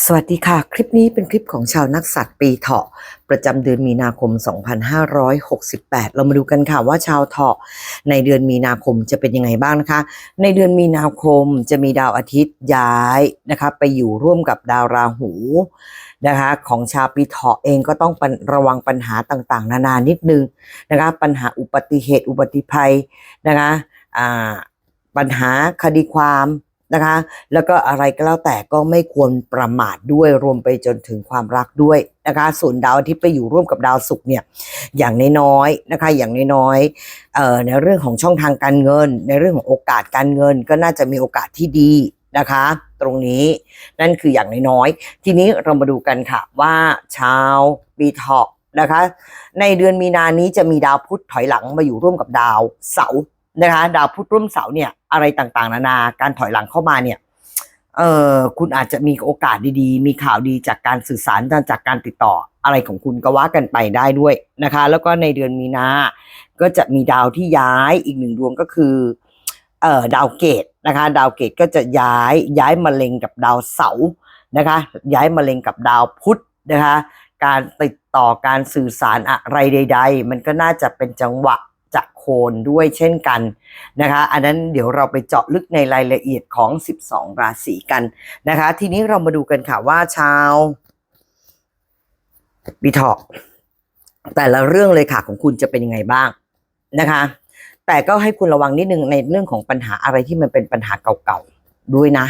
สวัสดีค่ะ คลิปนี้เป็นคลิปของชาวนักสัตว์ปีเถาะ ประจำเดือนมีนาคม 2568 เรามาดูกันค่ะว่าชาวเถาะในเดือนมีนาคมจะเป็นยังไงบ้างนะคะ ในเดือนมีนาคมจะมีดาวอาทิตย์ย้ายนะคะไปอยู่ร่วมกับดาวราหูนะคะของชาวปีเถาะเองก็ต้องระวังปัญหาต่างๆ นานานิดนึงนะคะปัญหาอุบัติเหตุอุบัติภัยนะคะปัญหาคดีความ นะคะ แล้วก็อะไรก็แล้วแต่ก็ไม่ควรประมาทด้วยรวมไปจนถึงความรักด้วยนะคะส่วนดาวอาทิตย์ไปอยู่ร่วมกับดาวศุกร์เนี่ยอย่างน้อยๆนะคะ อย่างน้อยๆในเรื่องของช่องทางการเงิน ในเรื่องของโอกาสการเงิน ก็น่าจะมีโอกาสที่ดีนะคะ ตรงนี้นั่นคืออย่างน้อยๆทีนี้เรามาดูกันค่ะว่าชาวปีเถาะนะคะ ในเดือนมีนานี้จะมีดาวพุธถอยหลังมาอยู่ร่วมกับดาวเสาร์ นะคะดาวพุธร่วมเสาร์เนี่ยอะไรต่างๆ นานาการถอยหลังเข้ามาเนี่ยเออคุณอาจจะมีโอกาสดีๆ มีข่าวดีจากการสื่อสารจากการติดต่ออะไรของคุณก็ว่ากันไปได้ด้วยนะคะ แล้วก็ในเดือนมีนาก็จะมีดาวที่ย้ายอีกหนึ่งดวงก็คือเอ่อดาวเกตนะคะ ดาวเกตก็จะย้ายย้ายมาเล็งกับดาวเสาร์นะคะ ย้ายมาเล็งกับดาวพุธนะคะ การติดต่อการสื่อสารอะไรใด ๆ มันก็น่าจะเป็นจังหวะ จะโคนด้วยเช่นกันนะคะ อันนั้นเดี๋ยวเราไปเจาะลึกในรายละเอียดของ 12 ราศีกันนะคะ ทีนี้เรามาดูกันค่ะว่าชาวปีเถาะแต่ละเรื่องเลยค่ะของคุณจะเป็นยังไงบ้างนะคะ แต่ก็ให้คุณระวังนิดนึงในเรื่องของปัญหาอะไรที่มันเป็นปัญหาเก่าๆด้วยนะ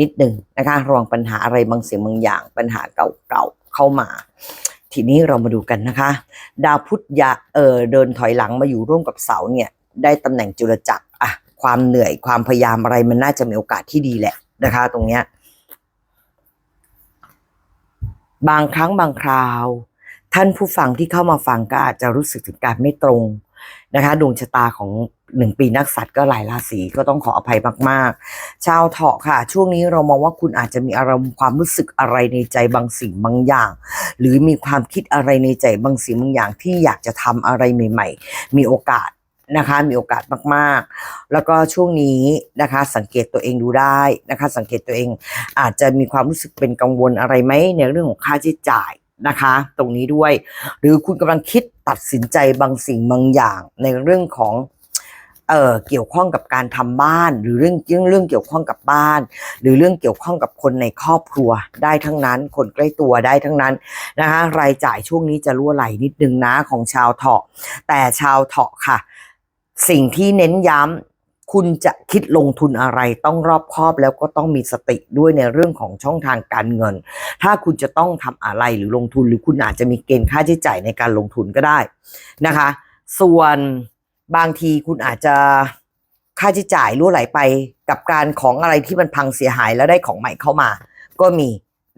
นิดหนึ่งนะคะระวังปัญหาอะไรบางสิ่งบางอย่าง ปัญหาเก่าๆเข้ามา ทีนี้เรามาดูกันนะคะ ดาวพุธยาเออเดินถอยหลังมาอยู่ร่วมกับเสาเนี่ย ได้ตำแหน่งจุลจักรอะความเหนื่อยความพยายามอะไรมันน่าจะมีโอกาสที่ดีแหละนะคะ ตรงเนี้ยบางครั้งบางคราว ท่านผู้ฟังที่เข้ามาฟังก็อาจจะรู้สึกถึงการไม่ตรง นะคะดวงชะตาของหนึ่งปีนักสัตว์ก็หลายราศีก็ต้องขออภัยมากๆ ชาวเถาะค่ะ ช่วงนี้เรามองว่าคุณอาจจะมีอารมณ์ความรู้สึกอะไรในใจบางสิ่งบางอย่าง หรือมีความคิดอะไรในใจบางสิ่งบางอย่างที่อยากจะทำอะไรใหม่ ๆ มีโอกาสนะคะมีโอกาสมากๆ แล้วก็ช่วงนี้นะคะสังเกตตัวเองดูได้นะคะ สังเกตตัวเองอาจจะมีความรู้สึกเป็นกังวลอะไรไหมในเรื่องของค่าใช้จ่าย นะคะ ตรงนี้ด้วย หรือคุณกำลังคิดตัดสินใจบางสิ่งบางอย่างในเรื่องของเอ่อเกี่ยวข้องกับการทำบ้าน หรือเรื่องเรื่องเรื่องเกี่ยวข้องกับบ้าน หรือเรื่องเกี่ยวข้องกับคนในครอบครัวได้ทั้งนั้น คนใกล้ตัวได้ทั้งนั้นนะคะรายจ่ายช่วงนี้จะรั่วไหลนิดนึงนะของชาวเถาะ แต่ชาวเถาะค่ะ สิ่งที่เน้นย้ำ คุณจะคิดลงทุนอะไรต้องรอบคอบแล้วก็ต้องมีสติด้วยในเรื่องของช่องทางการเงิน ถ้าคุณจะต้องทำอะไรหรือลงทุนหรือคุณอาจจะมีเกณฑ์ค่าใช้จ่ายในการลงทุนก็ได้นะคะ ส่วนบางทีคุณอาจจะค่าใช้จ่ายรั่วไหลไปกับการของอะไรที่มันพังเสียหายแล้วได้ของใหม่เข้ามา ก็มี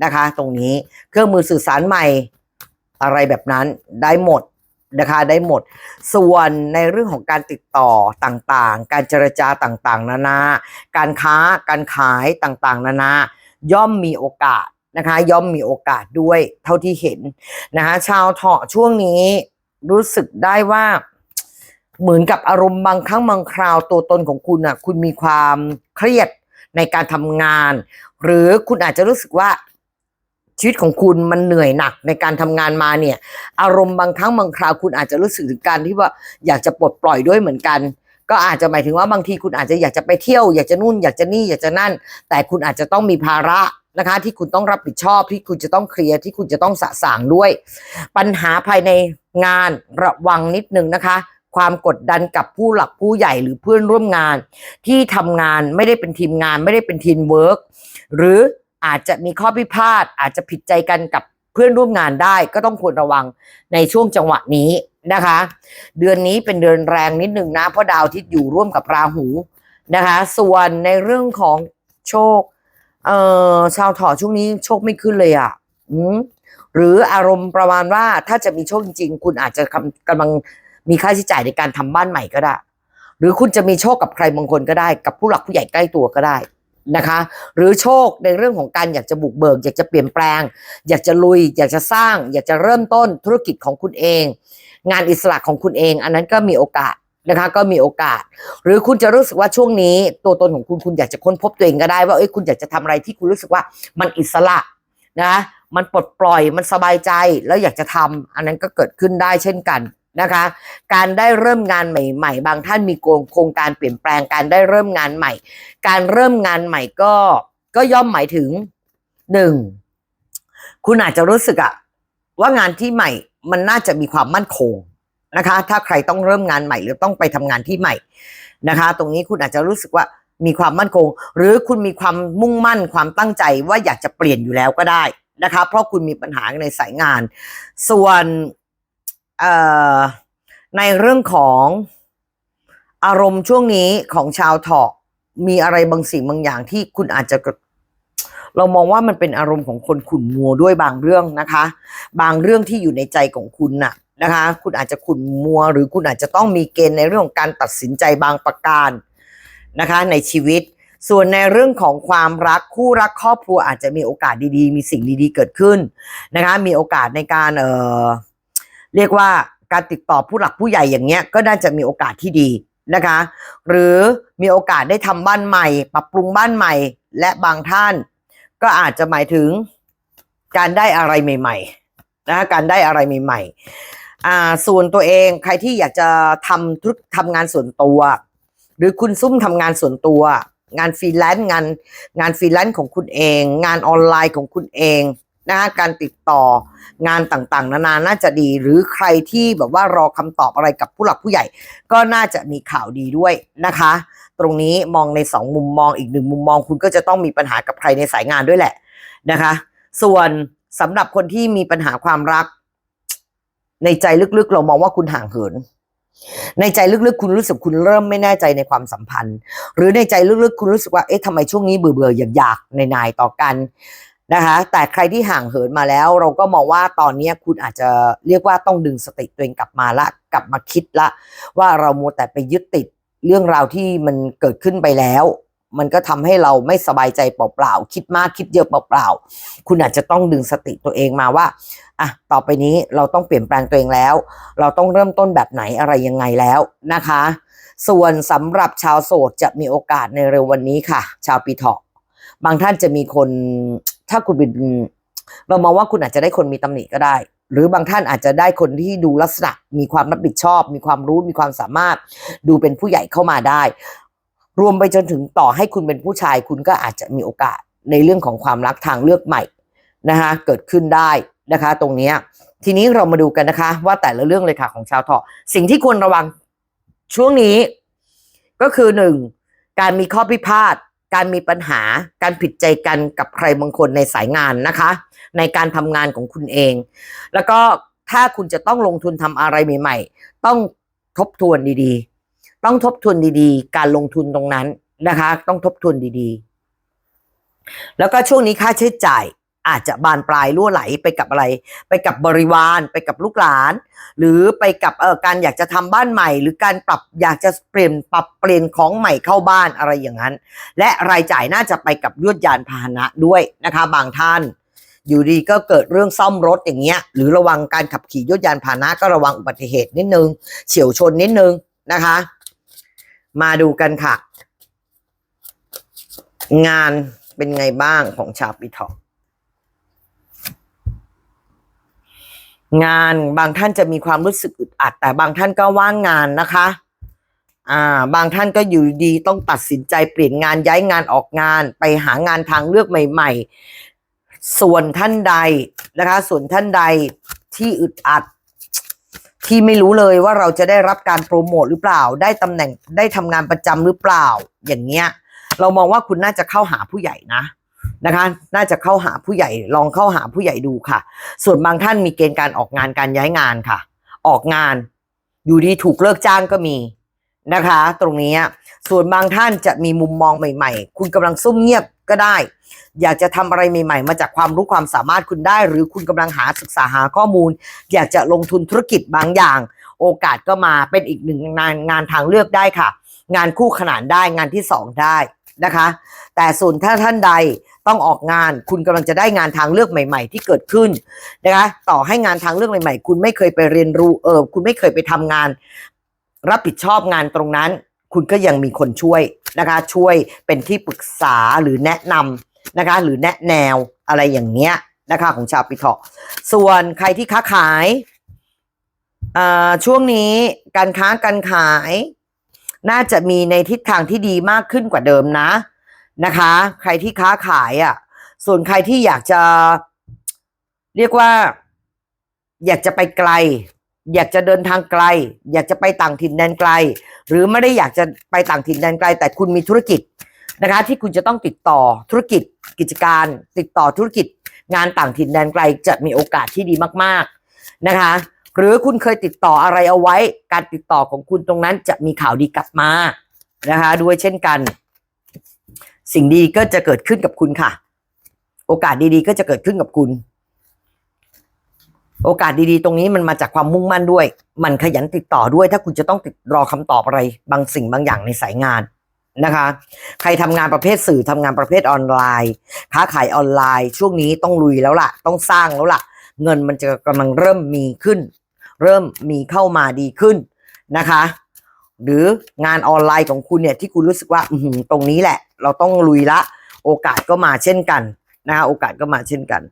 นะคะ ตรงนี้เครื่องมือสื่อสารใหม่อะไรแบบนั้นได้หมด นะคะได้หมด ส่วนในเรื่องของการติดต่อต่างๆ การเจรจาต่างๆ นานา การค้าการขายต่างๆ นานา ย่อมมีโอกาสนะคะย่อมมีโอกาสด้วยเท่าที่เห็นนะคะชาวเถาะช่วงนี้รู้สึกได้ว่าเหมือนกับอารมณ์บางครั้งบางคราวตัวตนของคุณอะคุณมีความเครียดในการทำงาน หรือคุณอาจจะรู้สึกว่า ชีวิตของคุณมันเหนื่อยหนักในการทำงานมาเนี่ย อารมณ์บางครั้งบางคราวคุณอาจจะรู้สึกถึงการที่ว่าอยากจะปลดปล่อยด้วยเหมือนกัน ก็อาจจะหมายถึงว่าบางทีคุณอาจจะอยากจะไปเที่ยว อยากจะนู่นอยากจะนี่อยากจะนั่น แต่คุณอาจจะต้องมีภาระนะคะ ที่คุณต้องรับผิดชอบที่คุณจะต้องเคลียร์ที่คุณจะต้องสะสางด้วย ปัญหาภายในงานระวังนิดนึงนะคะ ความกดดันกับผู้หลักผู้ใหญ่หรือเพื่อนร่วมงาน ที่ทำงานไม่ได้เป็นทีมงานไม่ได้เป็นทีมเวิร์กหรือ อาจจะมีข้อพิพาทอาจจะผิดใจกันกับเพื่อนร่วมงานได้ก็ต้องควรระวังในช่วงจังหวะนี้นะคะ เดือนนี้เป็นเดือนแรงนิดหนึ่งนะเพราะดาวอาทิตย์อยู่ร่วมกับราหูนะคะ ส่วนในเรื่องของโชคเอ่อชาวถอช่วงนี้โชคไม่ขึ้นเลยอะหรืออารมณ์ประมาณว่าถ้าจะมีโชคจริงๆคุณอาจจะกำกำลังมีค่าใช้จ่ายในการทำบ้านใหม่ก็ได้ หรือคุณจะมีโชคกับใครบางคนก็ได้ กับผู้หลักผู้ใหญ่ใกล้ตัวก็ได้ นะคะ หรือโชคในเรื่องของการอยากจะบุกเบิก อยากจะเปลี่ยนแปลง อยากจะลุย อยากจะสร้าง อยากจะเริ่มต้นธุรกิจของคุณเอง งานอิสระของคุณเอง อันนั้นก็มีโอกาสนะคะก็มีโอกาส หรือคุณจะรู้สึกว่าช่วงนี้ตัวตนของคุณคุณอยากจะค้นพบตัวเองก็ได้ว่าเอ้ยคุณอยากจะทำอะไรที่คุณรู้สึกว่ามันอิสระนะ มันปลดปล่อยมันสบายใจแล้วอยากจะทำอันนั้นก็เกิดขึ้นได้เช่นกัน นะคะ การได้เริ่มงานใหม่ ๆ บางท่านมีโครงการเปลี่ยนแปลงการได้เริ่มงานใหม่ การเริ่มงานใหม่ก็ก็ย่อมหมายถึงหนึ่งคุณอาจจะรู้สึกอะว่างานที่ใหม่มันน่าจะมีความมั่นคงนะคะ ถ้าใครต้องเริ่มงานใหม่หรือต้องไปทำงานที่ใหม่นะคะ ตรงนี้คุณอาจจะรู้สึกว่ามีความมั่นคง หรือคุณมีความมุ่งมั่นความตั้งใจว่าอยากจะเปลี่ยนอยู่แล้วก็ได้นะคะ เพราะคุณมีปัญหาในสายงาน ส่วน ในเรื่องของอารมณ์ช่วงนี้ของชาวเถาะมีอะไรบางสิ่งบางอย่างที่คุณอาจจะเรามองว่ามันเป็นอารมณ์ของคนขุ่นมัวด้วยบางเรื่องนะคะ บางเรื่องที่อยู่ในใจของคุณน่ะนะคะ คุณอาจจะขุ่นมัว หรือคุณอาจจะต้องมีเกณฑ์ในเรื่องของการตัดสินใจบางประการนะคะ ในชีวิต ส่วนในเรื่องของความรักคู่รักครอบครัวอาจจะมีโอกาสดีๆ มีสิ่งดีๆ เกิดขึ้นนะคะ มีโอกาสในการเอ่อ เรียกว่าการติดต่อผู้หลักผู้ใหญ่อย่างเงี้ยก็น่าจะมีโอกาสที่ดีนะคะ หรือมีโอกาสได้ทำบ้านใหม่ ปรับปรุงบ้านใหม่ และบางท่าน ก็อาจจะหมายถึงการได้อะไรใหม่ๆนะะการได้อะไรใหม่ๆอ่าส่วนตัวเองใครที่อยากจะทำธุรทำงานส่วนตัว หรือคุณซุ่มทำงานส่วนตัว งานฟรีแลนซ์งานงานฟรีแลนซ์ของคุณเอง งานออนไลน์ของคุณเอง นะคะการติดต่องานต่างๆ นานาน่าจะดี หรือใครที่แบบว่ารอคำตอบอะไรกับผู้หลักผู้ใหญ่ ก็น่าจะมีข่าวดีด้วยนะคะ ตรงนี้มองในสองมุมมองอีกหนึ่งมุมมองคุณก็จะต้องมีปัญหากับใครในสายงานด้วยแหละนะคะ ส่วนสำหรับคนที่มีปัญหาความรัก ในใจลึกๆ เรามองว่าคุณห่างเหินในใจลึกๆ คุณรู้สึกคุณเริ่มไม่แน่ใจในความสัมพันธ์ หรือในใจลึกๆ คุณรู้สึกว่าเอ๊ะทำไมช่วงนี้เบื่อๆอยากๆในนายต่อกัน นะคะแต่ใครที่ห่างเหินมาแล้ว เราก็มองว่าตอนนี้คุณอาจจะเรียกว่าต้องดึงสติตัวเองกลับมาละกลับมาคิดละ ว่าเรามัวแต่ไปยึดติดเรื่องราวที่มันเกิดขึ้นไปแล้ว มันก็ทำให้เราไม่สบายใจเปล่าๆคิดมากคิดเยอะเปล่าๆคุณอาจจะต้องดึงสติตัวเองมาว่าอะต่อไปนี้เราต้องเปลี่ยนแปลงตัวเองแล้ว เราต้องเริ่มต้นแบบไหนอะไรยังไงแล้วนะคะ ส่วนสำหรับชาวโสดจะมีโอกาสในเร็ววันนี้ค่ะ ชาวปีเถาะ บางท่านจะมีคนถ้าคุณเป็นเรามองว่าคุณอาจจะได้คนมีตำหนิก็ได้ หรือบางท่านอาจจะได้คนที่ดูลักษณะ มีความรับผิดชอบ มีความรู้มีความสามารถ ดูเป็นผู้ใหญ่เข้ามาได้ รวมไปจนถึงต่อให้คุณเป็นผู้ชาย คุณก็อาจจะมีโอกาสในเรื่องของความรักทางเลือกใหม่นะคะเกิดขึ้นได้นะคะ ตรงนี้ทีนี้เรามาดูกันนะคะ ว่าแต่ละเรื่องเลยค่ะของชาวเถาะสิ่งที่ควรระวังช่วงนี้ ก็คือหนึ่งการมีข้อพิพาท การมีปัญหาการผิดใจกันกับใครบางคนในสายงานนะคะ ในการทำงานของคุณเอง แล้วก็ถ้าคุณจะต้องลงทุนทำอะไรใหม่ ๆ ต้องทบทวนดีๆ ต้องทบทวนดีๆ การลงทุนตรงนั้นนะคะ ต้องทบทวนดีๆ แล้วก็ช่วงนี้ค่าใช้จ่าย อาจจะบานปลายรั่วไหลไปกับอะไร ไปกับบริวารไปกับลูกหลาน หรือไปกับเอ่อการอยากจะทำบ้านใหม่ หรือการปรับอยากจะเปลี่ยนปรับเปลี่ยนของใหม่เข้าบ้านอะไรอย่างนั้น และรายจ่ายน่าจะไปกับยวดยานพาหนะด้วยนะคะ บางท่าน อยู่ดีก็เกิดเรื่องซ่อมรถอย่างเงี้ย หรือระวังการขับขี่ยวดยานพาหนะก็ระวังอุบัติเหตุนิดนึงเฉียวชนนิดนึงนะคะ มาดูกันค่ะ งานเป็นไงบ้างของชาวปีเถา งานบางท่านจะมีความรู้สึกอึดอัด แต่บางท่านก็ว่างงานนะคะ อ่า บางท่านก็อยู่ดีต้องตัดสินใจเปลี่ยนงานย้ายงานออกงาน ไปหางานทางเลือกใหม่ ๆ ส่วนท่านใดนะคะ ส่วนท่านใดที่อึดอัด ที่ไม่รู้เลยว่าเราจะได้รับการโปรโมทหรือเปล่า ได้ตำแหน่งได้ทำงานประจำหรือเปล่า อย่างเงี้ย เรามองว่าคุณน่าจะเข้าหาผู้ใหญ่นะ นะคะ น่าจะเข้าหาผู้ใหญ่ลองเข้าหาผู้ใหญ่ดูค่ะ ส่วนบางท่านมีเกณฑ์การออกงานการย้ายงานค่ะ ออกงานอยู่ดีถูกเลิกจ้างก็มีนะคะ ตรงนี้ส่วนบางท่านจะมีมุมมองใหม่ ๆ คุณกำลังซุ่มเงียบก็ได้ อยากจะทำอะไรใหม่ ๆ มาจากความรู้ความสามารถคุณได้ หรือคุณกำลังหาศึกษาหาข้อมูล อยากจะลงทุนธุรกิจบางอย่าง โอกาสก็มาเป็นอีกหนึ่งงานงานทางเลือกได้ค่ะ งานคู่ขนานได้งานที่สองได้ นะคะ แต่ส่วนถ้าท่านใดต้องออกงาน คุณกำลังจะได้งานทางเลือกใหม่ ๆ ที่เกิดขึ้นนะคะ ต่อให้งานทางเลือกใหม่ ๆ คุณไม่เคยไปเรียนรู้เออคุณไม่เคยไปทำงาน รับผิดชอบงานตรงนั้น คุณก็ยังมีคนช่วยนะคะ ช่วยเป็นที่ปรึกษาหรือแนะนำนะคะ หรือแนะแนวอะไรอย่างเงี้ยนะคะของชาวปีเถาะส่วนใครที่ค้าขายอ่าช่วงนี้การค้าการขาย น่าจะมีในทิศทางที่ดีมากขึ้นกว่าเดิมนะนะคะ ใครที่ค้าขายอะ่ะ ส่วนใครที่อยากจะเรียกว่า อยากจะไปไกล อยากจะเดินทางไกล อยากจะไปต่างถิ่นแดนไกล หรือไม่ได้อยากจะไปต่างถิ่นแดนไกล แต่คุณมีธุรกิจนะคะ ที่คุณจะต้องติดต่อธุรกิจกิจการ ติดต่อธุรกิจ งานต่างถิ่นแดนไกล จะมีโอกาสที่ดีมาก ๆนะคะ หรือคุณเคยติดต่ออะไรเอาไว้ การติดต่อของคุณตรงนั้นจะมีข่าวดีกลับมานะคะด้วยเช่นกัน สิ่งดีก็จะเกิดขึ้นกับคุณค่ะ โอกาสดีๆ ก็จะเกิดขึ้นกับคุณ โอกาสดีๆ ตรงนี้มันมาจากความมุ่งมั่นด้วย มันขยันติดต่อด้วย ถ้าคุณจะต้องติดรอคำตอบอะไร บางสิ่งบางอย่างในสายงานนะคะ ใครทำงานประเภทสื่อทำงานประเภทออนไลน์ ค้าขายออนไลน์ ช่วงนี้ต้องลุยแล้วล่ะ ต้องสร้างแล้วล่ะ เงินมันจะกำลังเริ่มมีขึ้น เริ่มมีเข้ามาดีขึ้นนะคะ หรืองานออนไลน์ของคุณเนี่ยที่คุณรู้สึกว่าอือหือตรงนี้แหละ เราต้องลุยละ โอกาสก็มาเช่นกันนะคะโอกาสก็มาเช่นกัน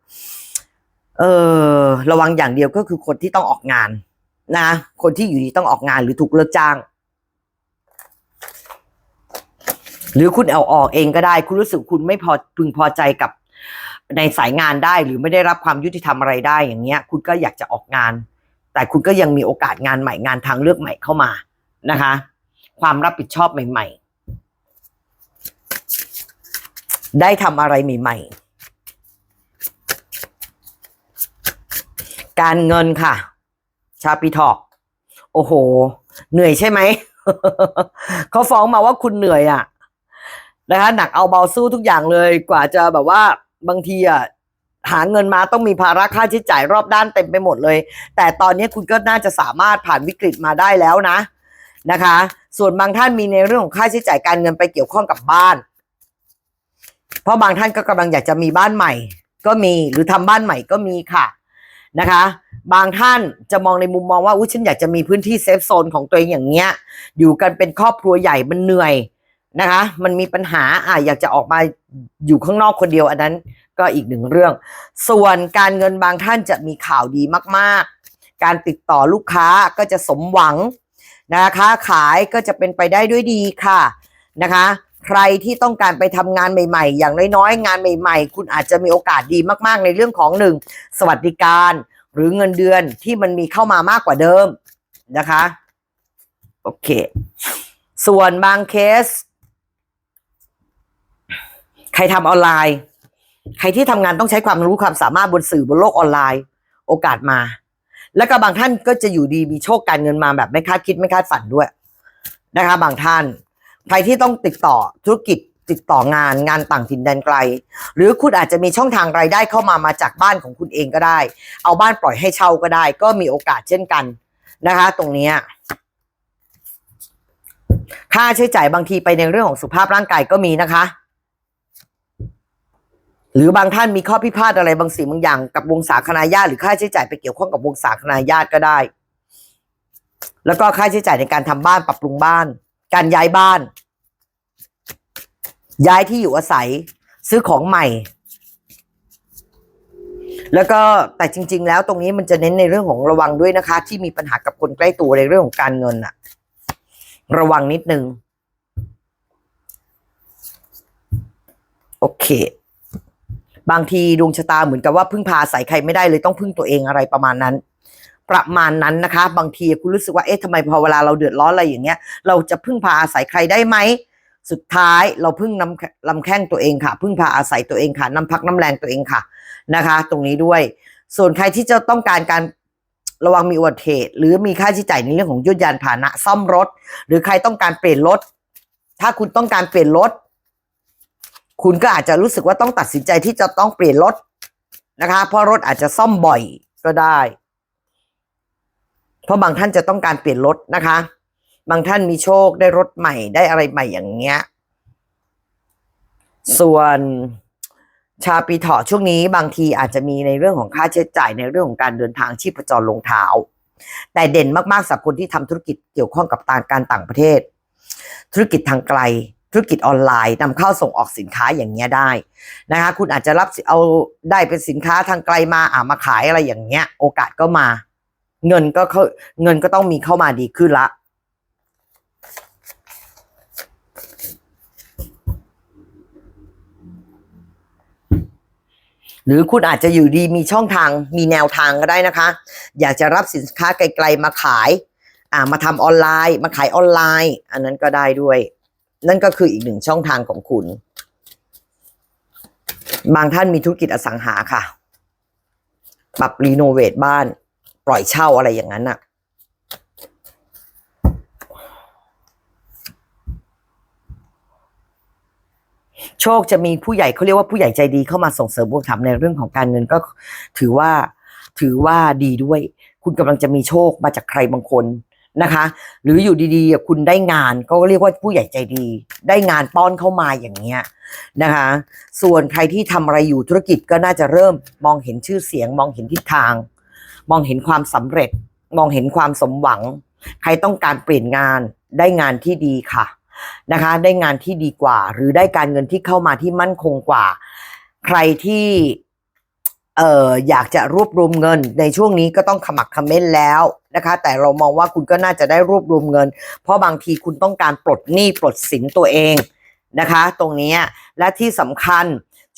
เออระวังอย่างเดียวก็คือคนที่ต้องออกงานนะคนที่อยู่ดีต้องออกงานหรือถูกเลิกจ้าง หรือคุณเอาออกเองก็ได้ คุณรู้สึกคุณไม่พอพึงพอใจกับในสายงานได้หรือไม่ได้รับความยุติธรรมอะไรได้อย่างเงี้ย คุณก็อยากจะออกงาน แต่คุณก็ยังมีโอกาสงานใหม่งานทางเลือกใหม่เข้ามานะคะ ความรับผิดชอบใหม่ ๆ ได้ทำอะไรใหม่ ๆ การเงินค่ะ ชาปีทอกโอ้โห เหนื่อยใช่ไหม เขาฟ้องมาว่าคุณเหนื่อยอะนะคะหนักเอาเบาสู้ทุกอย่างเลยกว่าจะแบบว่าบางทีอะ หาเงินมาต้องมีภาระค่าใช้จ่ายรอบด้านเต็มไปหมดเลย แต่ตอนนี้คุณก็น่าจะสามารถผ่านวิกฤตมาได้แล้วนะนะคะ ส่วนบางท่านมีในเรื่องของค่าใช้จ่ายการเงินไปเกี่ยวข้องกับบ้าน เพราะบางท่านก็กำลังอยากจะมีบ้านใหม่ ก็มีหรือทำบ้านใหม่ก็มีค่ะนะคะ บางท่านจะมองในมุมมองว่าอุ้ยฉันอยากจะมีพื้นที่เซฟโซนของตัวเองอย่างเงี้ย อยู่กันเป็นครอบครัวใหญ่มันเหนื่อยนะคะ มันมีปัญหาอะอยากจะออกมาอยู่ข้างนอกคนเดียวอันนั้น ก็อีกหนึ่งเรื่อง ส่วนการเงินบางท่านจะมีข่าวดีมากๆ การติดต่อลูกค้าก็จะสมหวังนะคะขายก็จะเป็นไปได้ด้วยดีค่ะนะคะ ใครที่ต้องการไปทำงานใหม่ ๆ อย่างน้อยๆงานใหม่ ๆ คุณอาจจะมีโอกาสดีมากๆ ในเรื่องของหนึ่งสวัสดิการ หรือเงินเดือนที่มันมีเข้ามามากกว่าเดิมนะคะโอเค ส่วนบางเคส ใครทำออนไลน์ ใครที่ทำงานต้องใช้ความรู้ความสามารถบนสื่อบนโลกออนไลน์ โอกาสมา แล้วก็บางท่านก็จะอยู่ดีมีโชคการเงินมาแบบไม่คาดคิดไม่คาดฝันด้วยนะคะ บางท่าน ใครที่ต้องติดต่อธุรกิจติดต่องานงานต่างถิ่นแดนไกล หรือคุณอาจจะมีช่องทางรายได้เข้ามามาจากบ้านของคุณเองก็ได้ เอาบ้านปล่อยให้เช่าก็ได้ ก็มีโอกาสเช่นกันนะคะ ตรงนี้ค่าใช้จ่ายบางทีไปในเรื่องของสุขภาพร่างกายก็มีนะคะ หรือบางท่านมีข้อพิพาทอะไรบางสิ่งบางอย่างกับวงศาคณาญาติหรือค่าใช้จ่ายไปเกี่ยวข้องกับวงศาคณาญาติก็ได้ แล้วก็ค่าใช้จ่ายในการทำบ้านปรับปรุงบ้าน การย้ายบ้าน ย้ายที่อยู่อาศัย ซื้อของใหม่ แล้วก็แต่จริง ๆ แล้วตรงนี้มันจะเน้นในเรื่องของระวังด้วยนะคะ ที่มีปัญหากับคนใกล้ตัวในเรื่องของการเงินอะระวังนิดนึงโอเค บางทีดวงชะตาเหมือนกับว่าพึ่งพาอาศัยใครไม่ได้เลยต้องพึ่งตัวเองอะไรประมาณนั้น ประมาณนั้นนะคะ บางทีคุณรู้สึกว่าเอ๊ะทำไมพอเวลาเราเดือดร้อนอะไรอย่างเงี้ย เราจะพึ่งพาอาศัยใครได้ไหมสุดท้ายเราพึ่งน้ำลำแข้งตัวเองค่ะ พึ่งพาอาศัยตัวเองค่ะน้ำพักน้ำแรงตัวเองค่ะนะคะ ตรงนี้ด้วย ส่วนใครที่จะต้องการการระวังมีอุบัติเหตุหรือมีค่าใช้จ่ายในเรื่องของยุทธยานพาหนะซ่อมรถ หรือใครต้องการเปลี่ยนรถ ถ้าคุณต้องการเปลี่ยนรถ คุณก็อาจจะรู้สึกว่าต้องตัดสินใจที่จะต้องเปลี่ยนรถนะคะ เพราะรถอาจจะซ่อมบ่อยก็ได้ เพราะบางท่านจะต้องการเปลี่ยนรถนะคะ บางท่านมีโชคได้รถใหม่ได้อะไรใหม่อย่างเงี้ย ส่วนชาปีเถาะช่วงนี้บางทีอาจจะมีในเรื่องของค่าใช้จ่ายในเรื่องของการเดินทางชีพจรลงเท้า แต่เด่นมากๆสำหรับคนที่ทำธุรกิจเกี่ยวข้องกับต่างการต่างประเทศ ธุรกิจทางไกล ธุรกิจออนไลน์นำเข้าส่งออกสินค้าอย่างเงี้ยได้นะคะ คุณอาจจะรับเอาได้เป็นสินค้าทางไกลมาอ่ามาขายอะไรอย่างเงี้ย โอกาสก็มา เงินก็เข้าเงินก็ต้องมีเข้ามาดีขึ้นละหรือคุณอาจจะอยู่ดีมีช่องทางมีแนวทางก็ได้นะคะ อยากจะรับสินค้าไกลๆมาขาย อ่ามาทำออนไลน์ มาขายออนไลน์ อันนั้นก็ได้ด้วย นั่นก็คืออีกหนึ่งช่องทางของคุณ บางท่านมีธุรกิจอสังหาค่ะ ปรับรีโนเวทบ้าน ปล่อยเช่าอะไรอย่างนั้นน่ะ โชคจะมีผู้ใหญ่เขาเรียกว่าผู้ใหญ่ใจดีเข้ามาส่งเสริมอุปถัมในเรื่องของการเงินก็ถือว่าถือว่าดีด้วย คุณกำลังจะมีโชคมาจากใครบางคน นะคะ หรืออยู่ดีๆคุณได้งานก็เรียกว่าผู้ใหญ่ใจดี ได้งานป้อนเข้ามาอย่างเงี้ยนะคะ ส่วนใครที่ทำอะไรอยู่ธุรกิจก็น่าจะเริ่มมองเห็นชื่อเสียง มองเห็นทิศทาง มองเห็นความสำเร็จ มองเห็นความสมหวัง ใครต้องการเปลี่ยนงานได้งานที่ดีค่ะนะคะ ได้งานที่ดีกว่า หรือได้การเงินที่เข้ามาที่มั่นคงกว่า ใครที่ เอ่ออยากจะรวบรวมเงินในช่วงนี้ก็ต้องขมักขม้นแล้วนะคะ แต่เรามองว่าคุณก็น่าจะได้รวบรวมเงิน เพราะบางทีคุณต้องการปลดหนี้ปลดสินตัวเองนะคะ ตรงนี้และที่สำคัญ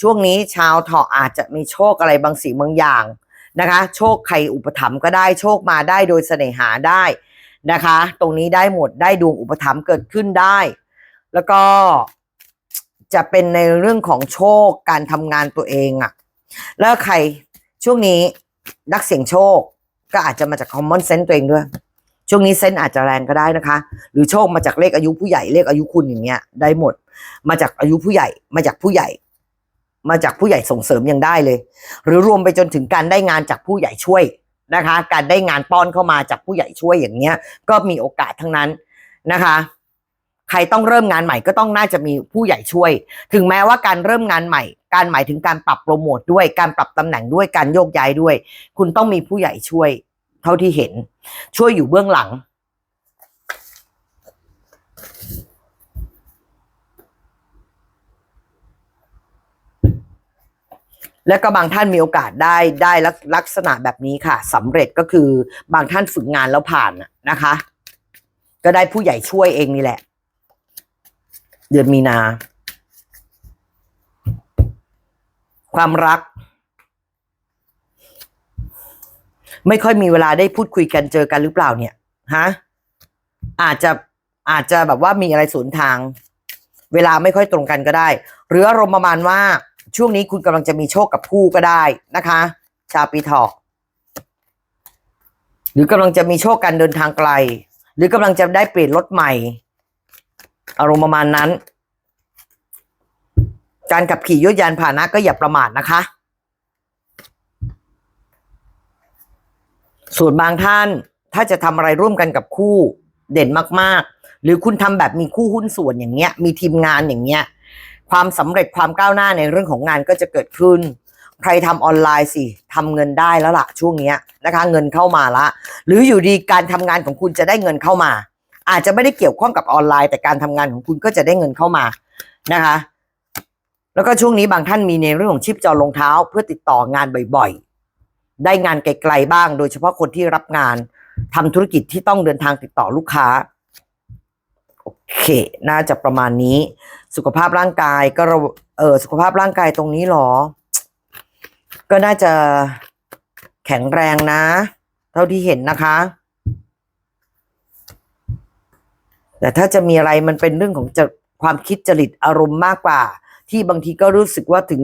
ช่วงนี้ชาวเถาะอาจจะมีโชคอะไรบางสิ่งบางอย่างนะคะ โชคใครอุปถัมภ์ก็ได้โชคมาได้โดยเสน่หาได้นะคะ ตรงนี้ได้หมดได้ดวงอุปถัมภ์เกิดขึ้นได้ แล้วก็จะเป็นในเรื่องของโชคการทำงานตัวเองอะ แล้วใครช่วงนี้นักเสี่ยงโชค ก็อาจจะมาจาก common sense ตัวเองด้วย ช่วงนี้เซนส์อาจจะแรงก็ได้นะคะ หรือโชคมาจากเลขอายุผู้ใหญ่เลขอายุคุณอย่างเงี้ย ได้หมด มาจากอายุผู้ใหญ่มาจากผู้ใหญ่ มาจากผู้ใหญ่ส่งเสริมยังได้เลย หรือรวมไปจนถึงการได้งานจากผู้ใหญ่ช่วยนะคะ การได้งานป้อนเข้ามาจากผู้ใหญ่ช่วยอย่างเงี้ย ก็มีโอกาสทั้งนั้นนะคะ รต้องเริ่มงานใหม่ก็ต้องน่าจะมีผู้ใหญ่ช่วย ถึงแม้ว่าการเริ่มงานใหม่ การหมายถึงการปรับโปรโมทด้วย การปรับตำแหน่งด้วยการโยกย้ายด้วย คุณต้องมีผู้ใหญ่ช่วย เท่าที่เห็น ช่วยอยู่เบื้องหลังแล้วก็บางท่านมีโอกาสได้ได้ลักษณะแบบนี้ค่ะสำเร็จก็คือบางท่านฝึกงานแล้วผ่านนะคะ ก็ได้ผู้ใหญ่ช่วยเองนี่แหละ เดือนมีนา ความรัก ไม่ค่อยมีเวลาได้พูดคุยกันเจอกันหรือเปล่าเนี่ยฮะอาจจะอาจจะแบบว่ามีอะไรสวนทาง เวลาไม่ค่อยตรงกันก็ได้ หรืออารมณ์ประมาณว่าช่วงนี้คุณกำลังจะมีโชคกับคู่ก็ได้นะคะ ชาปีถาะหรือกำลังจะมีโชคการเดินทางไกล หรือกำลังจะได้เปลี่ยนรถใหม่ อารมณ์ประมาณนั้น การขับขี่ยนต์ยานพาหนะก็อย่าประมาทนะคะ ส่วนบางท่านถ้าจะทำอะไรร่วมกันกับคู่เด่นมาก ๆ หรือคุณทำแบบมีคู่หุ้นส่วนอย่างเงี้ย มีทีมงานอย่างเงี้ย ความสำเร็จความก้าวหน้าในเรื่องของงานก็จะเกิดขึ้น ใครทำออนไลน์สิทำเงินได้แล้วล่ะช่วงเนี้ยนะคะ เงินเข้ามาละ หรืออยู่ดีการทำงานของคุณจะได้เงินเข้ามา อาจจะไม่ได้เกี่ยวข้องกับออนไลน์ แต่การทำงานของคุณก็จะได้เงินเข้ามานะคะ แล้วก็ช่วงนี้บางท่านมีในเรื่องของชิปจอรองเท้า เพื่อติดต่องานบ่อยๆ ได้งานไกลๆบ้าง โดยเฉพาะคนที่รับงานทำธุรกิจที่ต้องเดินทางติดต่อลูกค้าโอเค น่าจะประมาณนี้ สุขภาพร่างกายก็ระเออสุขภาพร่างกายตรงนี้หรอ ก็น่าจะแข็งแรงนะ เท่าที่เห็นนะคะ แต่ถ้าจะมีอะไรมันเป็นเรื่องของจะความคิดจริตอารมณ์มากกว่า ที่บางทีก็รู้สึกว่าถึง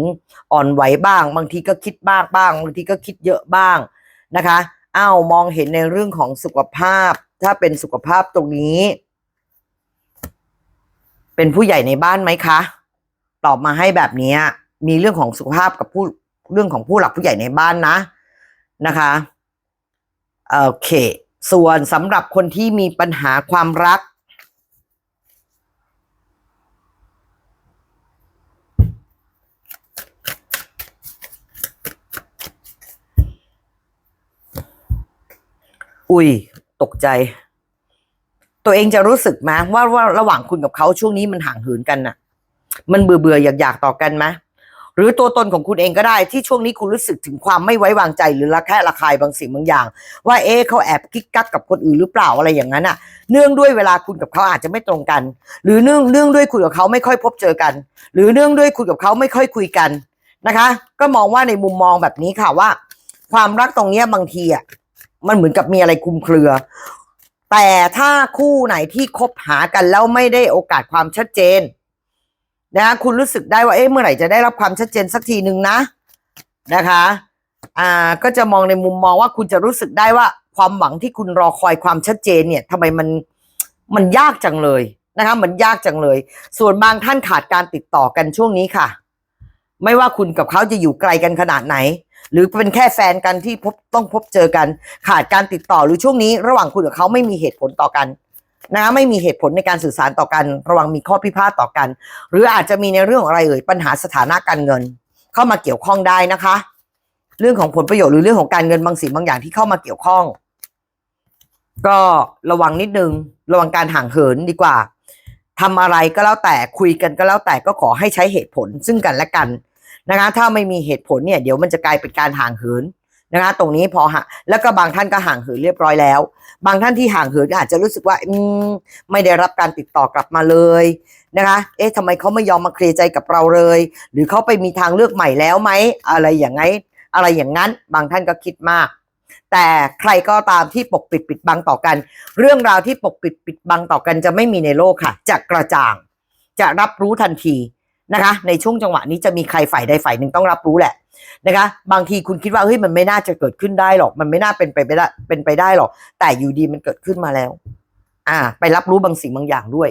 อ่อนไหวบ้าง บางทีก็คิดมากบ้าง บางทีก็คิดเยอะบ้างนะคะอ้าวมองเห็นในเรื่องของสุขภาพ ถ้าเป็นสุขภาพตรงนี้ เป็นผู้ใหญ่ในบ้านไหมคะ ตอบมาให้แบบนี้มีเรื่องของสุขภาพกับผู้เรื่องของผู้หลักผู้ใหญ่ในบ้านนะนะคะโอเค ส่วนสำหรับคนที่มีปัญหาความรัก อุ้ย ตกใจ ตัวเองจะรู้สึกไหมว่าว่าระหว่างคุณกับเขาช่วงนี้มันห่างเหินกันน่ะ มันเบื่อเบื่ออยากอยากต่อกันไหมหรือตัวตนของคุณเองก็ได้ที่ช่วงนี้คุณรู้สึกถึงความไม่ไว้วางใจหรือระแคะระคายบางสิ่งบางอย่าง ว่าเอ๊ะเขาแอบกิ๊กกักกับคนอื่นหรือเปล่าอะไรอย่างนั้นอะ เนื่องด้วยเวลาคุณกับเขาอาจจะไม่ตรงกัน หรือเนื่องเนื่องด้วยคุณกับเขาไม่ค่อยพบเจอกัน หรือเนื่องด้วยคุณกับเขาไม่ค่อยคุยกันนะคะ ก็มองว่าในมุมมองแบบนี้ค่ะว่า ความรักตรงเนี้ยบางทีอะ มันเหมือนกับมีอะไรคุมเครือ แต่ถ้าคู่ไหนที่คบหากันแล้วไม่ได้โอกาสความชัดเจนนะคะคุณรู้สึกได้ว่าเอ๊ะเมื่อไหร่จะได้รับความชัดเจนสักทีหนึ่งนะนะคะอ่าก็จะมองในมุมมองว่าคุณจะรู้สึกได้ว่าความหวังที่คุณรอคอยความชัดเจนเนี่ยทำไมมันมันยากจังเลยนะคะมันยากจังเลย ส่วนบางท่านขาดการติดต่อกันช่วงนี้ค่ะ ไม่ว่าคุณกับเขาจะอยู่ไกลกันขนาดไหน หรือเป็นแค่แฟนกันที่พบต้องพบเจอกัน ขาดการติดต่อหรือช่วงนี้ระหว่างคุณกับเขาไม่มีเหตุผลต่อกันนะไม่มีเหตุผลในการสื่อสารต่อกัน ระหวังมีข้อพิพาทต่อกัน หรืออาจจะมีในเรื่ององอะไรเอ่ยปัญหาสถานะการเงิน เข้ามาเกี่ยวข้องได้นะคะ เรื่องของผลประโยชน์หรือเรื่องของการเงินบางสิ่งบางอย่างที่เข้ามาเกี่ยวข้อง ก็ระวังนิดนึง ระวังการห่างเหินดีกว่าทำอะไรก็แล้วแต่คุยกันก็แล้วแต่ก็ขอให้ใช้เหตุผลซึ่งกันและกัน นะคะ ถ้าไม่มีเหตุผลเนี่ยเดี๋ยวมันจะกลายเป็นการห่างเหินนะคะ ตรงนี้พอฮะแล้วก็บางท่านก็ห่างเหินเรียบร้อยแล้ว บางท่านที่ห่างเหินอาจจะรู้สึกว่าอืมไม่ได้รับการติดต่อกลับมาเลยนะคะ เอ๊ะทำไมเขาไม่ยอมมาเคลียร์ใจกับเราเลย หรือเขาไปมีทางเลือกใหม่แล้วไหมอะไรอย่างไงอะไรอย่างนั้น บางท่านก็คิดมาก แต่ใครก็ตามที่ปกปิดปิดบังต่อกัน เรื่องราวที่ปกปิดปิดบังต่อกันจะไม่มีในโลกค่ะ จะกระจ่าง จะรับรู้ทันที นะคะ ในช่วงจังหวะนี้จะมีใครฝ่ายใดฝ่ายหนึ่งต้องรับรู้แหละนะคะ บางทีคุณคิดว่าเฮ้ยมันไม่น่าจะเกิดขึ้นได้หรอก มันไม่น่าเป็นไปไม่ได้เป็นไปได้หรอก แต่อยู่ดีมันเกิดขึ้นมาแล้ว อ่า ไปรับรู้บางสิ่งบางอย่างด้วย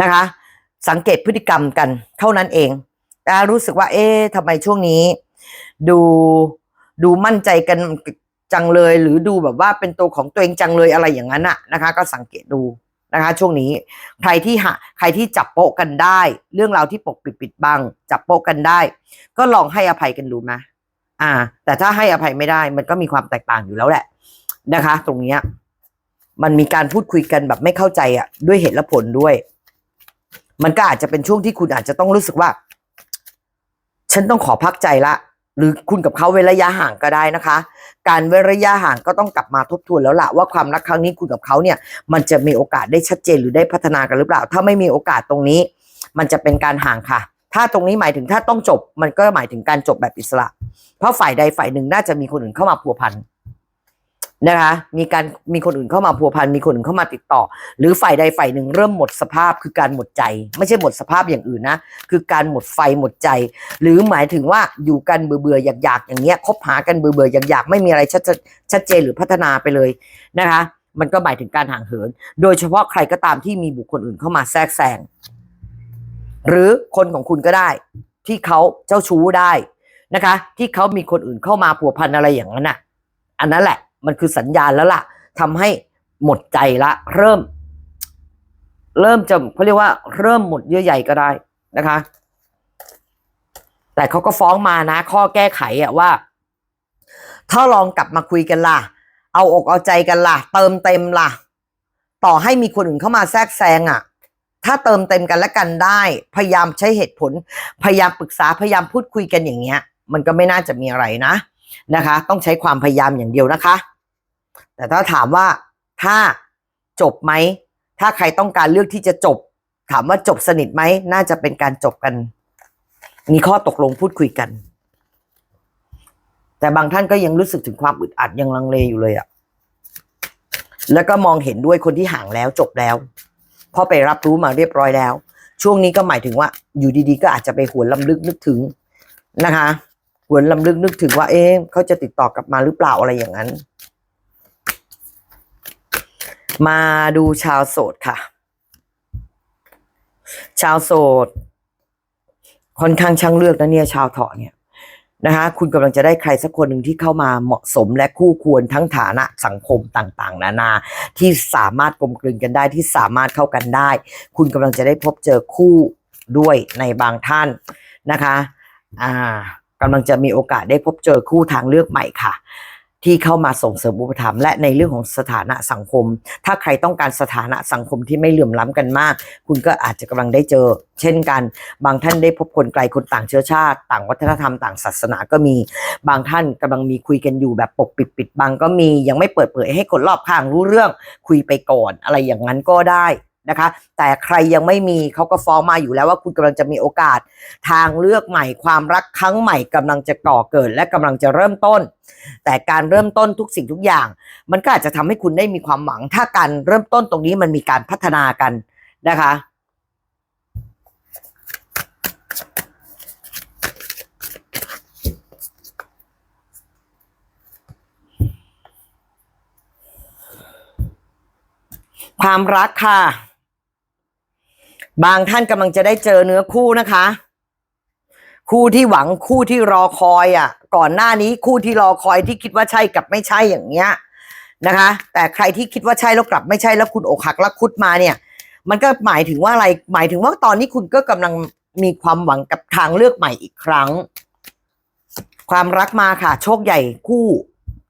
นะคะ สังเกตพฤติกรรมกัน เท่านั้นเองนะรู้สึกว่า เอ๊ะทำไมช่วงนี้ ดูดูมั่นใจกันจังเลย หรือดูแบบว่าเป็นตัวของตัวเองจังเลยอะไรอย่างนั้นอะนะคะ ก็สังเกตดู นะคะช่วงนี้ใครที่หาใครที่จับโปะกันได้ เรื่องราวที่ปกปิดปิดบัง จับโปะกันได้ ก็ลองให้อภัยกันดูไหมอ่า แต่ถ้าให้อภัยไม่ได้ มันก็มีความแตกต่างอยู่แล้วแหละนะคะ ตรงเนี้ยมันมีการพูดคุยกันแบบไม่เข้าใจอะ ด้วยเหตุและผลด้วย มันก็อาจจะเป็นช่วงที่คุณอาจจะต้องรู้สึกว่า ฉันต้องขอพักใจละ หรือคุณกับเขาเว้นระยะห่างก็ได้นะคะ การเว้นระยะห่างก็ต้องกลับมาทบทวนแล้วล่ะว่าความรักครั้งนี้คุณกับเขาเนี่ย มันจะมีโอกาสได้ชัดเจนหรือได้พัฒนากันหรือเปล่า ถ้าไม่มีโอกาสตรงนี้ มันจะเป็นการห่างค่ะ ถ้าตรงนี้หมายถึงถ้าต้องจบ มันก็หมายถึงการจบแบบอิสระ เพราะฝ่ายใดฝ่ายหนึ่งน่าจะมีคนอื่นเข้ามาพัวพัน นะคะ มีการมีคนอื่นเข้ามาพัวพันมีคนอื่นเข้ามาติดต่อ หรือฝ่ายใดฝ่ายหนึ่งเริ่มหมดสภาพคือการหมดใจ ไม่ใช่หมดสภาพอย่างอื่นนะคือการหมดไฟหมดใจ หรือหมายถึงว่าอยู่กันเบื่อเบื่ออยากอยากอย่างเงี้ยคบหากันเบื่อเบื่ออยากอยากไม่มีอะไรชัดชัดเจนหรือพัฒนาไปเลยนะคะ มันก็หมายถึงการห่างเหิน โดยเฉพาะใครก็ตามที่มีบุคคลอื่นเข้ามาแทรกแซงหรือคนของคุณก็ได้ ที่เขาเจ้าชู้ได้นะคะ ที่เขามีคนอื่นเข้ามาผัวพันอะไรอย่างนั้นอะ อันนั้นแหละ มันคือสัญญาณแล้วล่ะทำให้หมดใจละ เริ่ม เริ่มจะเขาเรียกว่า เริ่มหมดเยื่อใยก็ได้นะคะ แต่เขาก็ฟ้องมานะ ข้อแก้ไขอะว่า ถ้าลองกลับมาคุยกันล่ะ เอาอกเอาใจกันล่ะ เติมเต็มล่ะ ต่อให้มีคนอื่นเข้ามาแทรกแซงอะถ้าเติมเต็มกันและกันได้ พยายามใช้เหตุผล พยายามปรึกษาพยายามพูดคุยกันอย่างเงี้ย มันก็ไม่น่าจะมีอะไรนะ นะคะ ต้องใช้ความพยายามอย่างเดียวนะคะ แต่ถ้าถามว่าถ้าจบไหม ถ้าใครต้องการเลือกที่จะจบ ถามว่าจบสนิทไหม น่าจะเป็นการจบกัน มีข้อตกลงพูดคุยกัน แต่บางท่านก็ยังรู้สึกถึงความอึดอัดยังลังเลอยู่เลยอะแล้วก็มองเห็นด้วยคนที่ห่างแล้วจบแล้วพราะไปรับรู้มาเรียบร้อยแล้ว ช่วงนี้ก็หมายถึงว่า อยู่ดีๆ ก็อาจจะไปหวนลำลึกนึกถึงนะคะ หวนลำลึกนึกถึงว่า เอ๊ะเขาจะติดต่อกลับมาหรือเปล่าอะไรอย่างนั้น มาดูชาวโสดค่ะ ชาวโสด ค่อนข้างช่างเลือกนะเนี่ย ชาวเถาะเนี่ยนะคะ คุณกำลังจะได้ใครสักคนหนึ่งที่เข้ามาเหมาะสมและคู่ควรทั้งฐานะสังคมต่างๆ นานา ที่สามารถกลมกลืนกันได้ที่สามารถเข้ากันได้ คุณกำลังจะได้พบเจอคู่ด้วยในบางท่านนะคะ อ่า กำลังจะมีโอกาสได้พบเจอคู่ทางเลือกใหม่ค่ะ ที่เข้ามาส่งเสริมอุปถัมภ์และในเรื่องของสถานะสังคม ถ้าใครต้องการสถานะสังคมที่ไม่เหลื่อมล้ำกันมาก คุณก็อาจจะกำลังได้เจอ เช่นกัน บางท่านได้พบคนไกลคนต่างเชื้อชาติ ต่างวัฒนธรรมต่างศาสนาก็มี บางท่านกำลังมีคุยกันอยู่แบบปกปิดปิดบังก็มียังไม่เปิดเผยให้คนรอบข้างรู้เรื่องคุยไปก่อน อะไรอย่างนั้นก็ได้ นะคะ แต่ใครยังไม่มีเขาก็ฟ้องมาอยู่แล้วว่าคุณกำลังจะมีโอกาส ทางเลือกใหม่ความรักครั้งใหม่กำลังจะก่อเกิด และกำลังจะเริ่มต้น แต่การเริ่มต้นทุกสิ่งทุกอย่าง มันก็อาจจะทำให้คุณได้มีความหวัง ถ้าการเริ่มต้นตรงนี้มันมีการพัฒนากันนะคะความรักค่ะ บางท่านกำลังจะได้เจอเนื้อคู่นะคะ คู่ที่หวังคู่ที่รอคอยอะ ก่อนหน้านี้คู่ที่รอคอยที่คิดว่าใช่กับไม่ใช่อย่างเงี้ยนะคะ แต่ใครที่คิดว่าใช่แล้วกลับไม่ใช่แล้วคุณอกหักแล้วคุดมาเนี่ย มันก็หมายถึงว่าอะไรหมายถึงว่าตอนนี้คุณก็กำลังมีความหวังกับทางเลือกใหม่อีกครั้ง ความรักมาค่ะ โชคใหญ่คู่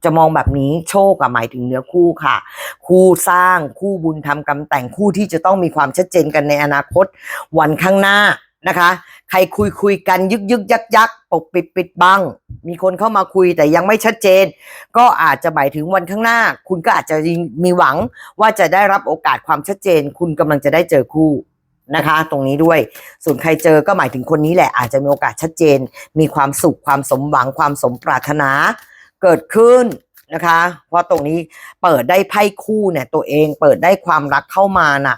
จะมองแบบนี้โชคอะหมายถึงเนื้อคู่ค่ะ คู่สร้างคู่บุญทำกรรมแต่งคู่ที่จะต้องมีความชัดเจนกันในอนาคตวันข้างหน้านะคะ ใครคุยคุยกันยึกยึกยักยักปกปิดปิดบัง มีคนเข้ามาคุยแต่ยังไม่ชัดเจน ก็อาจจะหมายถึงวันข้างหน้า คุณก็อาจจะมีหวังว่าจะได้รับโอกาสความชัดเจน คุณกำลังจะได้เจอคู่นะคะ ตรงนี้ด้วย ส่วนใครเจอก็หมายถึงคนนี้แหละอาจจะมีโอกาสชัดเจน มีความสุขความสมหวังความสมปรารถนา เกิดขึ้นนะคะ เพราะตรงนี้เปิดได้ไพ่คู่เนี่ยตัวเองเปิดได้ความรักเข้ามาน่ะ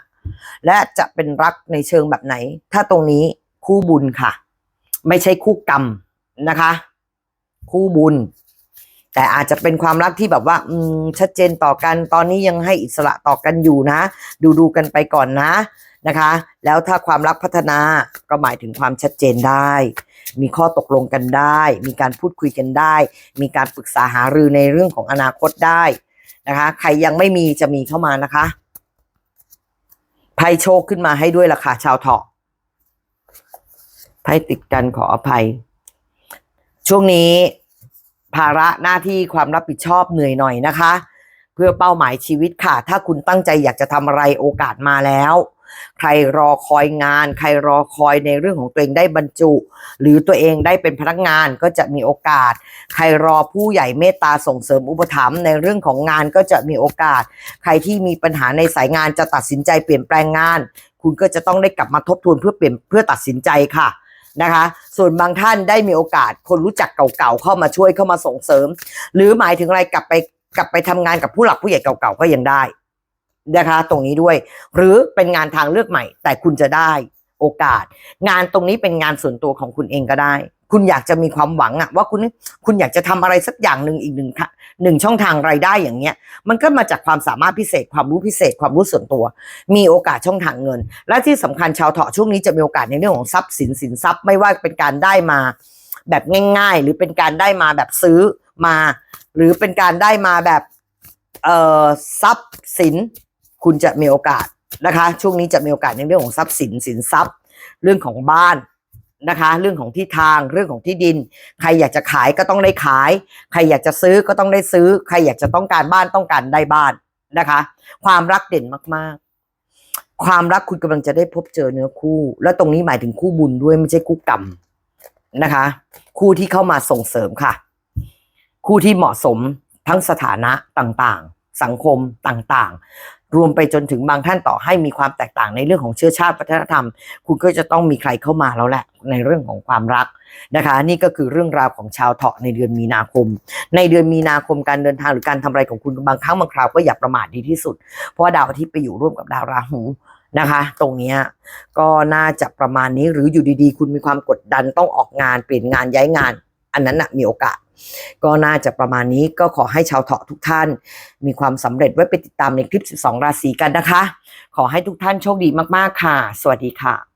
และจะเป็นรักในเชิงแบบไหน ถ้าตรงนี้คู่บุญค่ะ ไม่ใช่คู่กรรมนะคะ คู่บุญ แต่อาจจะเป็นความรักที่แบบว่า อืมชัดเจนต่อกันตอนนี้ยังให้อิสระต่อกันอยู่นะ ดูดูกันไปก่อนนะนะคะ แล้วถ้าความรักพัฒนาก็หมายถึงความชัดเจนได้ มีข้อตกลงกันได้ มีการพูดคุยกันได้ มีการปรึกษาหารือในเรื่องของอนาคตได้นะคะ ใครยังไม่มีจะมีเข้ามานะคะไพ่โชคขึ้นมาให้ด้วยล่ะค่ะชาวเถาะไพ่ติดกันขออภัย ช่วงนี้ ภาระหน้าที่ความรับผิดชอบเหนื่อยหน่อยนะคะ เพื่อเป้าหมายชีวิตค่ะ ถ้าคุณตั้งใจอยากจะทำอะไรโอกาสมาแล้ว ใครรอคอยงาน ใครรอคอยในเรื่องของตัวเองได้บรรจุ หรือตัวเองได้เป็นพนักงานก็จะมีโอกาส ใครรอผู้ใหญ่เมตตาส่งเสริมอุปถัมภ์ในเรื่องของงานก็จะมีโอกาส ใครที่มีปัญหาในสายงานจะตัดสินใจเปลี่ยนแปลงงาน คุณก็จะต้องได้กลับมาทบทวนเพื่อเปลี่ยนเพื่อตัดสินใจค่ะนะคะ ส่วนบางท่านได้มีโอกาส คนรู้จักเก่าๆเข้ามาช่วยเข้ามาส่งเสริม หรือหมายถึงอะไรกลับไปกลับไปทำงานกับผู้หลักผู้ใหญ่เก่าๆก็ยังได้ นะคะ ตรงนี้ด้วย หรือเป็นงานทางเลือกใหม่ แต่คุณจะได้โอกาส งานตรงนี้เป็นงานส่วนตัวของคุณเองก็ได้ คุณอยากจะมีความหวังอะว่าคุณคุณอยากจะทำอะไรสักอย่างหนึ่งอีกหนึ่งค่ะหนึ่งช่องทางรายได้อย่างเงี้ย มันก็มาจากความสามารถพิเศษ ความรู้พิเศษ ความรู้ส่วนตัว มีโอกาสช่องทางเงิน และที่สำคัญชาวเถาะช่วงนี้จะมีโอกาสในเรื่องของทรัพย์สินสินทรัพย์ไม่ว่าเป็นการได้มาแบบง่าย ๆ หรือเป็นการได้มาแบบซื้อมา หรือเป็นการได้มาแบบเอ่อทรัพย์สิน คุณจะมีโอกาสนะคะ ช่วงนี้จะมีโอกาสในเรื่องของทรัพย์สินสินทรัพย์ เรื่องของบ้านนะคะ เรื่องของที่ทางเรื่องของที่ดิน ใครอยากจะขายก็ต้องได้ขาย ใครอยากจะซื้อก็ต้องได้ซื้อ ใครอยากจะต้องการบ้านต้องการได้บ้านนะคะ ความรักเด่นมากๆ ความรักคุณกำลังจะได้พบเจอเนื้อคู่ แล้วตรงนี้หมายถึงคู่บุญด้วยไม่ใช่คู่กรรมนะคะ คู่ที่เข้ามาส่งเสริมค่ะ คู่ที่เหมาะสมทั้งสถานะต่างๆ สังคมต่างๆ รวมไปจนถึงบางท่านต่อให้มีความแตกต่างในเรื่องของเชื้อชาติวัฒนธรรม คุณก็จะต้องมีใครเข้ามาแล้วแหละในเรื่องของความรักนะคะ นี่ก็คือเรื่องราวของชาวเถาะในเดือนมีนาคม ในเดือนมีนาคมการเดินทางหรือการทำอะไรของคุณบางครั้งบางคราวก็อย่าประมาทดีที่สุด เพราะดาวอาทิตย์ไปอยู่ร่วมกับดาวราหูนะคะ ตรงนี้ก็น่าจะประมาณนี้หรืออยู่ดีๆ คุณมีความกดดันต้องออกงานเปลี่ยนงานย้ายงาน อันนั้นนะมีโอกาส ก็น่าจะประมาณนี้ก็ขอให้ชาวเถาะทุกท่าน มีความสำเร็จไว้ไปติดตามในคลิป 12 ราศีกันนะคะ ขอให้ทุกท่านโชคดีมากๆค่ะ สวัสดีค่ะ